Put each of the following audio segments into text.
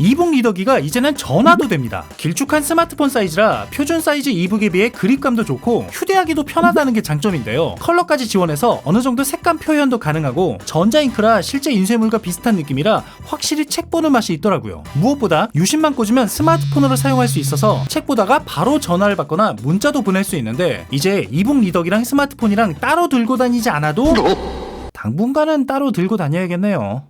이북 리더기가 이제는 전화도 됩니다. 길쭉한 스마트폰 사이즈라 표준 사이즈 이북에 비해 그립감도 좋고 휴대하기도 편하다는 게 장점인데요. 컬러까지 지원해서 어느 정도 색감 표현도 가능하고 전자잉크라 실제 인쇄물과 비슷한 느낌이라 확실히 책 보는 맛이 있더라고요. 무엇보다 유심만 꽂으면 스마트폰으로 사용할 수 있어서 책 보다가 바로 전화를 받거나 문자도 보낼 수 있는데 이제 이북 리더기랑 스마트폰이랑 따로 들고 다니지 않아도 당분간은 따로 들고 다녀야겠네요.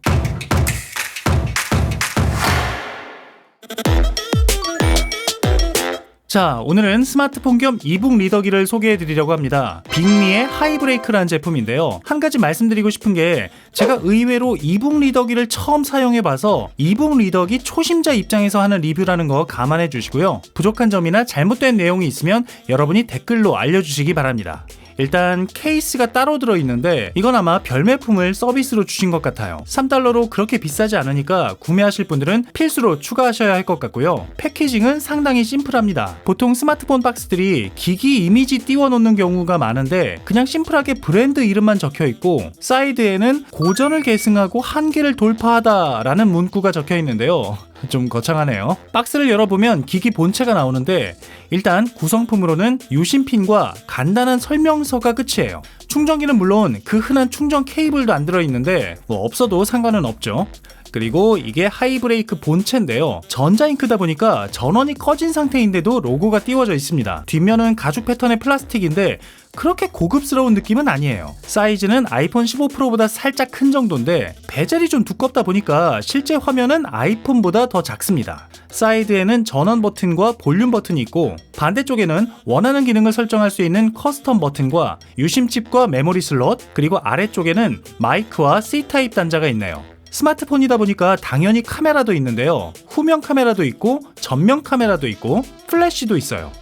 자, 오늘은 스마트폰 겸 이북 리더기를 소개해 드리려고 합니다. 빅미의 하이브레이크라는 제품인데요. 한 가지 말씀드리고 싶은 게 제가 의외로 이북 리더기를 처음 사용해 봐서 이북 리더기 초심자 입장에서 하는 리뷰라는 거 감안해 주시고요. 부족한 점이나 잘못된 내용이 있으면 여러분이 댓글로 알려 주시기 바랍니다. 일단 케이스가 따로 들어있는데 이건 아마 별매품을 서비스로 주신 것 같아요. 3달러로 그렇게 비싸지 않으니까 구매하실 분들은 필수로 추가하셔야 할 것 같고요. 패키징은 상당히 심플합니다. 보통 스마트폰 박스들이 기기 이미지 띄워놓는 경우가 많은데 그냥 심플하게 브랜드 이름만 적혀있고 사이드에는 고전을 계승하고 한계를 돌파하다 라는 문구가 적혀있는데요 좀 거창하네요. 박스를 열어보면 기기 본체가 나오는데 일단 구성품으로는 유심핀과 간단한 설명서가 끝이에요. 충전기는 물론 그 흔한 충전 케이블도 안 들어있는데 뭐 없어도 상관은 없죠. 그리고 이게 하이브레이크 본체인데요. 전자잉크다 보니까 전원이 꺼진 상태인데도 로고가 띄워져 있습니다. 뒷면은 가죽 패턴의 플라스틱인데 그렇게 고급스러운 느낌은 아니에요. 사이즈는 아이폰 15 프로보다 살짝 큰 정도인데 베젤이 좀 두껍다 보니까 실제 화면은 아이폰보다 더 작습니다. 사이드에는 전원 버튼과 볼륨 버튼이 있고 반대쪽에는 원하는 기능을 설정할 수 있는 커스텀 버튼과 유심칩과 메모리 슬롯 그리고 아래쪽에는 마이크와 C타입 단자가 있네요. 스마트폰이다 보니까 당연히 카메라도 있는데요. 후면 카메라도 있고 전면 카메라도 있고 플래시도 있어요.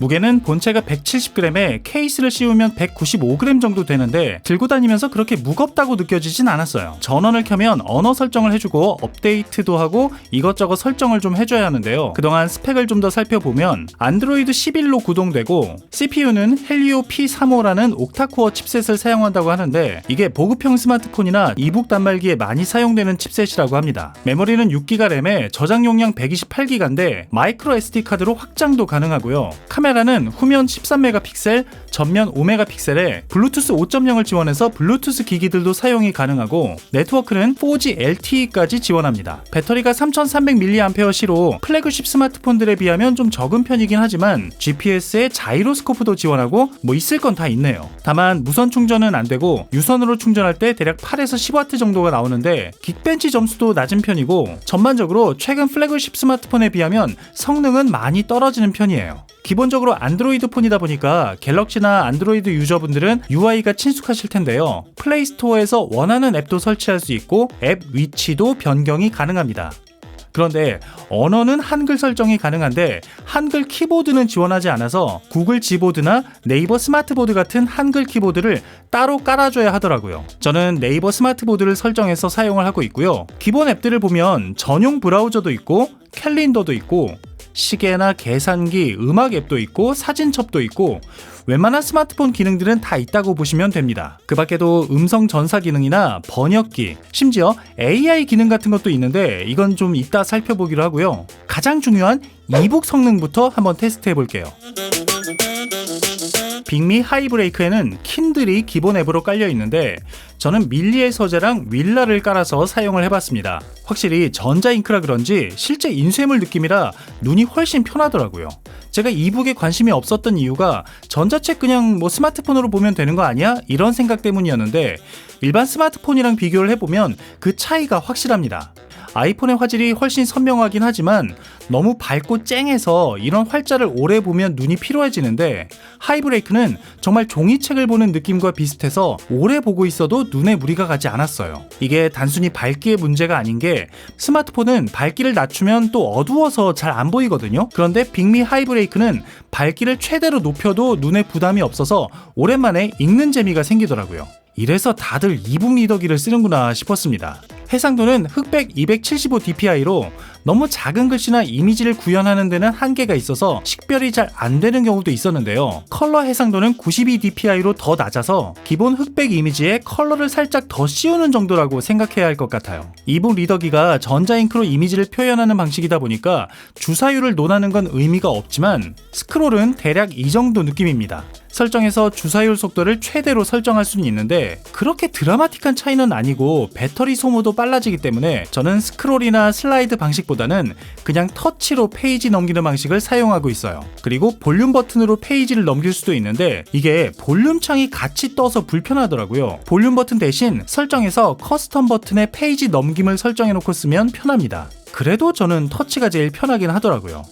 무게는 본체가 170g에 케이스를 씌우면 195g 정도 되는데 들고 다니면서 그렇게 무겁다고 느껴지진 않았어요. 전원을 켜면 언어 설정을 해주고 업데이트도 하고 이것저것 설정을 좀 해줘야 하는데요. 그동안 스펙을 좀 더 살펴보면 안드로이드 11로 구동되고 CPU는 헬리오 P35라는 옥타코어 칩셋을 사용한다고 하는데 이게 보급형 스마트폰이나 이북 단말기에 많이 사용되는 칩셋이라고 합니다. 메모리는 6기가 램에 저장 용량 128기가인데 마이크로 SD 카드로 확장도 가능하고요. 카메라는 후면 13메가픽셀, 전면 5메가픽셀에 블루투스 5.0을 지원해서 블루투스 기기들도 사용이 가능하고 네트워크는 4G LTE까지 지원합니다. 배터리가 3300mAh로 플래그십 스마트폰들에 비하면 좀 적은 편이긴 하지만 GPS에 자이로스코프도 지원하고 뭐 있을 건 다 있네요. 다만 무선 충전은 안 되고 유선으로 충전할 때 대략 8에서 10W 정도가 나오는데 긱벤치 점수도 낮은 편이고 전반적으로 최근 플래그십 스마트폰에 비하면 성능은 많이 떨어지는 편이에요. 기본적으로 안드로이드 폰이다 보니까 갤럭시나 안드로이드 유저분들은 UI가 친숙하실 텐데요. 플레이스토어에서 원하는 앱도 설치할 수 있고 앱 위치도 변경이 가능합니다. 그런데 언어는 한글 설정이 가능한데 한글 키보드는 지원하지 않아서 구글 지보드나 네이버 스마트보드 같은 한글 키보드를 따로 깔아줘야 하더라고요. 저는 네이버 스마트보드를 설정해서 사용을 하고 있고요. 기본 앱들을 보면 전용 브라우저도 있고 캘린더도 있고 시계나 계산기, 음악 앱도 있고 사진첩도 있고 웬만한 스마트폰 기능들은 다 있다고 보시면 됩니다. 그 밖에도 음성 전사 기능이나 번역기, 심지어 AI 기능 같은 것도 있는데 이건 좀 이따 살펴보기로 하고요. 가장 중요한 이북 성능부터 한번 테스트 해 볼게요. 빅미 하이브레이크에는 킨들이 기본 앱으로 깔려 있는데 저는 밀리의 서재랑 윌라를 깔아서 사용을 해봤습니다. 확실히 전자잉크라 그런지 실제 인쇄물 느낌이라 눈이 훨씬 편하더라고요. 제가 이북에 관심이 없었던 이유가 전자책 그냥 뭐 스마트폰으로 보면 되는 거 아니야? 이런 생각 때문이었는데 일반 스마트폰이랑 비교를 해보면 그 차이가 확실합니다. 아이폰의 화질이 훨씬 선명하긴 하지만 너무 밝고 쨍해서 이런 활자를 오래 보면 눈이 피로해지는데 하이브레이크는 정말 종이책을 보는 느낌과 비슷해서 오래 보고 있어도 눈에 무리가 가지 않았어요. 이게 단순히 밝기의 문제가 아닌 게 스마트폰은 밝기를 낮추면 또 어두워서 잘 안 보이거든요. 그런데 빅미 하이브레이크는 밝기를 최대로 높여도 눈에 부담이 없어서 오랜만에 읽는 재미가 생기더라고요. 이래서 다들 이북 리더기를 쓰는구나 싶었습니다. 해상도는 흑백 275dpi로 너무 작은 글씨나 이미지를 구현하는 데는 한계가 있어서 식별이 잘 안 되는 경우도 있었는데요. 컬러 해상도는 92dpi로 더 낮아서 기본 흑백 이미지에 컬러를 살짝 더 씌우는 정도라고 생각해야 할 것 같아요. 이북 리더기가 전자잉크로 이미지를 표현하는 방식이다 보니까 주사율을 논하는 건 의미가 없지만 스크롤은 대략 이 정도 느낌입니다. 설정에서 주사율 속도를 최대로 설정할 수는 있는데 그렇게 드라마틱한 차이는 아니고 배터리 소모도 빨라지기 때문에 저는 스크롤이나 슬라이드 방식 보다는 그냥 터치로 페이지 넘기는 방식을 사용하고 있어요. 그리고 볼륨 버튼으로 페이지를 넘길 수도 있는데 이게 볼륨 창이 같이 떠서 불편하더라고요. 볼륨 버튼 대신 설정에서 커스텀 버튼에 페이지 넘김을 설정해 놓고 쓰면 편합니다. 그래도 저는 터치가 제일 편하긴 하더라고요.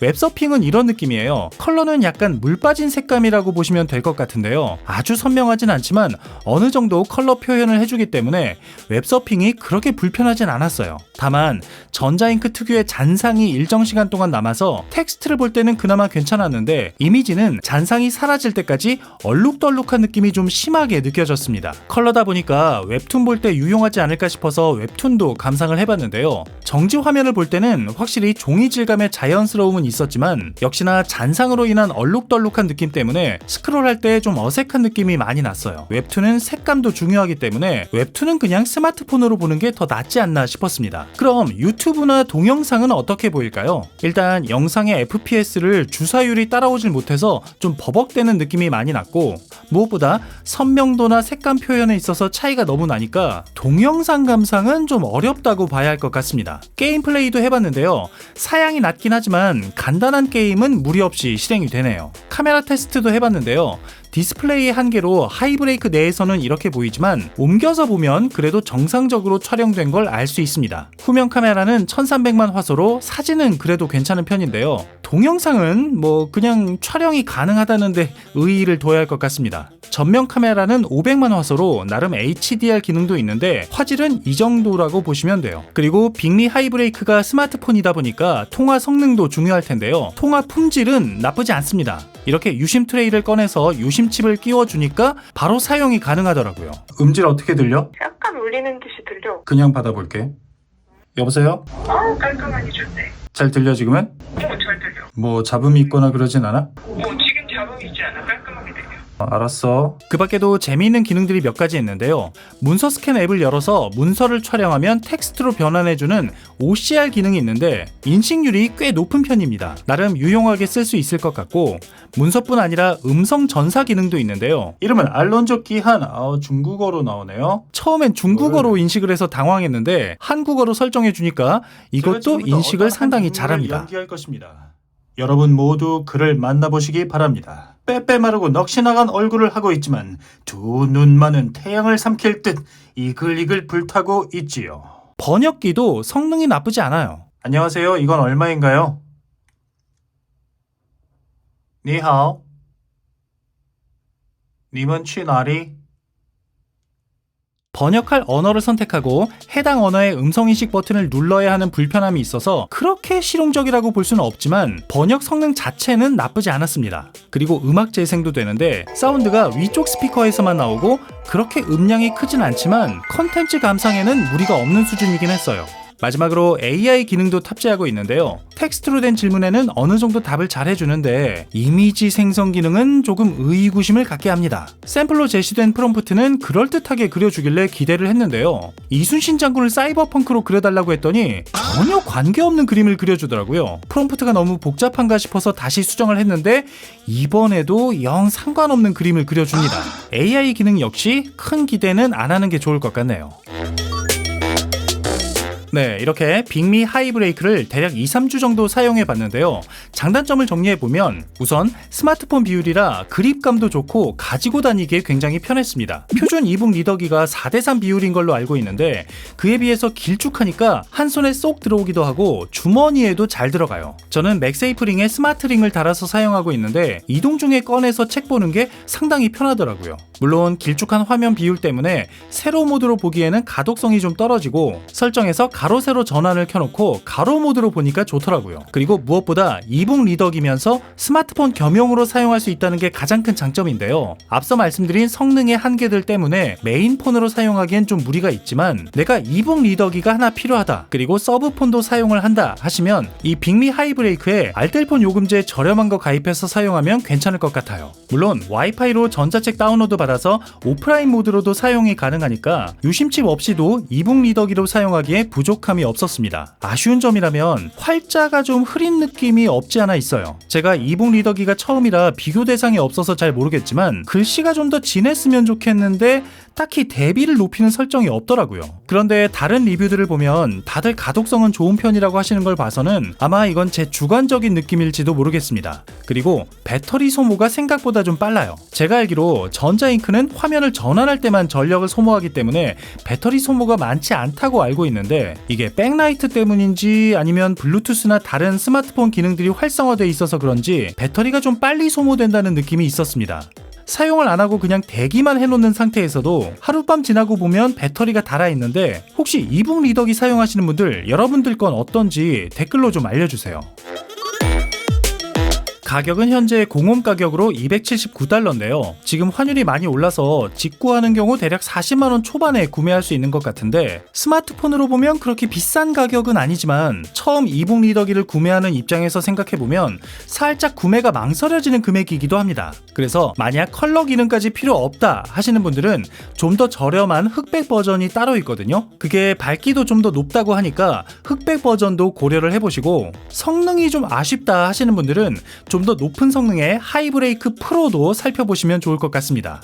웹서핑은 이런 느낌이에요. 컬러는 약간 물 빠진 색감이라고 보시면 될 것 같은데요. 아주 선명하진 않지만 어느 정도 컬러 표현을 해주기 때문에 웹서핑이 그렇게 불편하진 않았어요. 다만 전자잉크 특유의 잔상이 일정 시간 동안 남아서 텍스트를 볼 때는 그나마 괜찮았는데 이미지는 잔상이 사라질 때까지 얼룩덜룩한 느낌이 좀 심하게 느껴졌습니다. 컬러다 보니까 웹툰 볼 때 유용하지 않을까 싶어서 웹툰도 감상을 해봤는데요. 정지 화면을 볼 때는 확실히 종이 질감의 자연스러움은 있었지만 역시나 잔상으로 인한 얼룩덜룩한 느낌 때문에 스크롤할 때 좀 어색한 느낌이 많이 났어요. 웹툰은 색감도 중요하기 때문에 웹툰은 그냥 스마트폰으로 보는 게 더 낫지 않나 싶었습니다. 그럼 유튜브나 동영상은 어떻게 보일까요? 일단 영상의 FPS를 주사율이 따라오질 못해서 좀 버벅대는 느낌이 많이 났고 무엇보다 선명도나 색감 표현에 있어서 차이가 너무 나니까 동영상 감상은 좀 어렵다고 봐야 할 것 같습니다. 게임 플레이도 해봤는데요. 사양이 낮긴 하지만 간단한 게임은 무리 없이 실행이 되네요. 카메라 테스트도 해봤는데요. 디스플레이 한계로 하이브레이크 내에서는 이렇게 보이지만 옮겨서 보면 그래도 정상적으로 촬영된 걸 알 수 있습니다. 후면 카메라는 1300만 화소로 사진은 그래도 괜찮은 편인데요. 동영상은 뭐 그냥 촬영이 가능하다는데 의의를 둬야 할 것 같습니다. 전면 카메라는 500만 화소로 나름 HDR 기능도 있는데 화질은 이 정도라고 보시면 돼요. 그리고 빅미 하이브레이크가 스마트폰이다 보니까 통화 성능도 중요할 텐데요. 통화 품질은 나쁘지 않습니다. 이렇게 유심 트레이를 꺼내서 유심 칩을 끼워주니까 바로 사용이 가능하더라고요. 음질 어떻게 들려? 약간 울리는 듯이 들려. 그냥 받아볼게. 여보세요? 어, 깔끔하니 좋네. 잘 들려 지금은? 어, 잘 들려. 뭐 잡음이 있거나 그러진 않아? 어, 알았어. 그 밖에도 재미있는 기능들이 몇 가지 있는데요. 문서 스캔 앱을 열어서 문서를 촬영하면 텍스트로 변환해주는 OCR 기능이 있는데 인식률이 꽤 높은 편입니다. 나름 유용하게 쓸 수 있을 것 같고 문서뿐 아니라 음성 전사 기능도 있는데요. 이름은 알론조 끼한 어, 중국어로 나오네요. 처음엔 중국어로 인식을 해서 당황했는데 한국어로 설정해 주니까 이것도 인식을 상당히 잘합니다. 연기할 것입니다. 여러분 모두 그를 만나보시기 바랍니다. 빼빼 마르고 넋이 나간 얼굴을 하고 있지만 두 눈만은 태양을 삼킬 듯 이글이글 불타고 있지요. 번역기도 성능이 나쁘지 않아요. 안녕하세요. 이건 얼마인가요? 니하오. 님은 취나리? 번역할 언어를 선택하고 해당 언어의 음성인식 버튼을 눌러야 하는 불편함이 있어서 그렇게 실용적이라고 볼 수는 없지만 번역 성능 자체는 나쁘지 않았습니다. 그리고 음악 재생도 되는데 사운드가 위쪽 스피커에서만 나오고 그렇게 음량이 크진 않지만 컨텐츠 감상에는 무리가 없는 수준이긴 했어요. 마지막으로 AI 기능도 탑재하고 있는데요. 텍스트로 된 질문에는 어느 정도 답을 잘 해주는데 이미지 생성 기능은 조금 의구심을 갖게 합니다. 샘플로 제시된 프롬프트는 그럴듯하게 그려주길래 기대를 했는데요. 이순신 장군을 사이버펑크로 그려달라고 했더니 전혀 관계없는 그림을 그려주더라고요. 프롬프트가 너무 복잡한가 싶어서 다시 수정을 했는데 이번에도 영 상관없는 그림을 그려줍니다. AI 기능 역시 큰 기대는 안 하는 게 좋을 것 같네요. 네, 이렇게 빅미 하이브레이크를 대략 2, 3주 정도 사용해 봤는데요. 장단점을 정리해 보면 우선 스마트폰 비율이라 그립감도 좋고 가지고 다니기에 굉장히 편했습니다. 표준 이북 리더기가 4대3 비율인 걸로 알고 있는데 그에 비해서 길쭉하니까 한 손에 쏙 들어오기도 하고 주머니에도 잘 들어가요. 저는 맥세이프링에 스마트링을 달아서 사용하고 있는데 이동 중에 꺼내서 책 보는 게 상당히 편하더라고요. 물론 길쭉한 화면 비율 때문에 세로 모드로 보기에는 가독성이 좀 떨어지고 설정에서 가로 세로 전환을 켜놓고 가로 모드로 보니까 좋더라고요. 그리고 무엇보다 이북 리더기면서 스마트폰 겸용으로 사용할 수 있다는 게 가장 큰 장점인데요. 앞서 말씀드린 성능의 한계들 때문에 메인폰으로 사용하기엔 좀 무리가 있지만 내가 이북 리더기가 하나 필요하다. 그리고 서브폰도 사용을 한다 하시면 이 빅미 하이브레이크에 알뜰폰 요금제 저렴한 거 가입해서 사용하면 괜찮을 것 같아요. 물론 와이파이로 전자책 다운로드 받아서 오프라인 모드로도 사용이 가능하니까 유심칩 없이도 이북 리더기로 사용하기에 부족 함이 없었습니다. 아쉬운 점이라면 활자가 좀 흐린 느낌이 없지 않아 있어요. 제가 이북 리더기가 처음이라 비교 대상이 없어서 잘 모르겠지만 글씨가 좀 더 진했으면 좋겠는데 딱히 대비를 높이는 설정이 없더라고요. 그런데 다른 리뷰들을 보면 다들 가독성은 좋은 편이라고 하시는 걸 봐서는 아마 이건 제 주관적인 느낌일지도 모르겠습니다. 그리고 배터리 소모가 생각보다 좀 빨라요. 제가 알기로 전자잉크는 화면을 전환할 때만 전력을 소모하기 때문에 배터리 소모가 많지 않다고 알고 있는데 이게 백라이트 때문인지 아니면 블루투스나 다른 스마트폰 기능들이 활성화돼 있어서 그런지 배터리가 좀 빨리 소모된다는 느낌이 있었습니다. 사용을 안 하고 그냥 대기만 해놓는 상태에서도 하룻밤 지나고 보면 배터리가 닳아 있는데 혹시 이북 리더기 사용하시는 분들 여러분들 건 어떤지 댓글로 좀 알려주세요. 가격은 현재 공홈 가격으로 279달러인데요. 지금 환율이 많이 올라서 직구하는 경우 대략 40만원 초반에 구매할 수 있는 것 같은데 스마트폰으로 보면 그렇게 비싼 가격은 아니지만 처음 이북 리더기를 구매하는 입장에서 생각해보면 살짝 구매가 망설여지는 금액이기도 합니다. 그래서 만약 컬러 기능까지 필요 없다 하시는 분들은 좀 더 저렴한 흑백 버전이 따로 있거든요. 그게 밝기도 좀 더 높다고 하니까 흑백 버전도 고려를 해보시고 성능이 좀 아쉽다 하시는 분들은 좀더 높은 성능의 하이브레이크 프로도 살펴보시면 좋을 것 같습니다.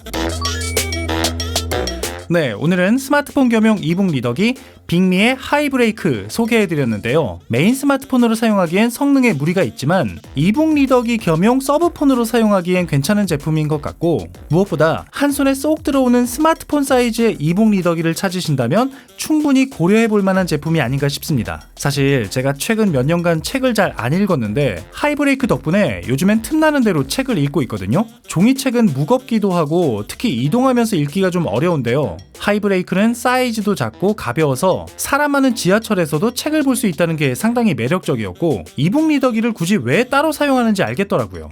네, 오늘은 스마트폰 겸용 이북 리더기 빅미의 하이브레이크 소개해드렸는데요. 메인 스마트폰으로 사용하기엔 성능에 무리가 있지만 이북 리더기 겸용 서브폰으로 사용하기엔 괜찮은 제품인 것 같고 무엇보다 한 손에 쏙 들어오는 스마트폰 사이즈의 이북 리더기를 찾으신다면 충분히 고려해볼 만한 제품이 아닌가 싶습니다. 사실 제가 최근 몇 년간 책을 잘 안 읽었는데 하이브레이크 덕분에 요즘엔 틈나는 대로 책을 읽고 있거든요. 종이책은 무겁기도 하고 특히 이동하면서 읽기가 좀 어려운데 요. 하이브레이크는 사이즈도 작고 가벼워서 사람 많은 지하철에서도 책을 볼 수 있다는 게 상당히 매력적이었고 이북 리더기를 굳이 왜 따로 사용하는지 알겠더라고요.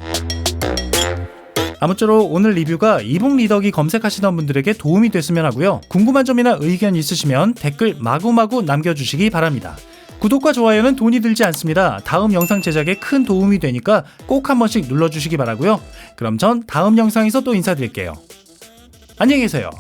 아무쪼록 오늘 리뷰가 이북 리더기 검색하시던 분들에게 도움이 됐으면 하고요. 궁금한 점이나 의견 있으시면 댓글 마구마구 남겨주시기 바랍니다. 구독과 좋아요는 돈이 들지 않습니다. 다음 영상 제작에 큰 도움이 되니까 꼭 한 번씩 눌러주시기 바라고요. 그럼 전 다음 영상에서 또 인사드릴게요. 안녕히 계세요.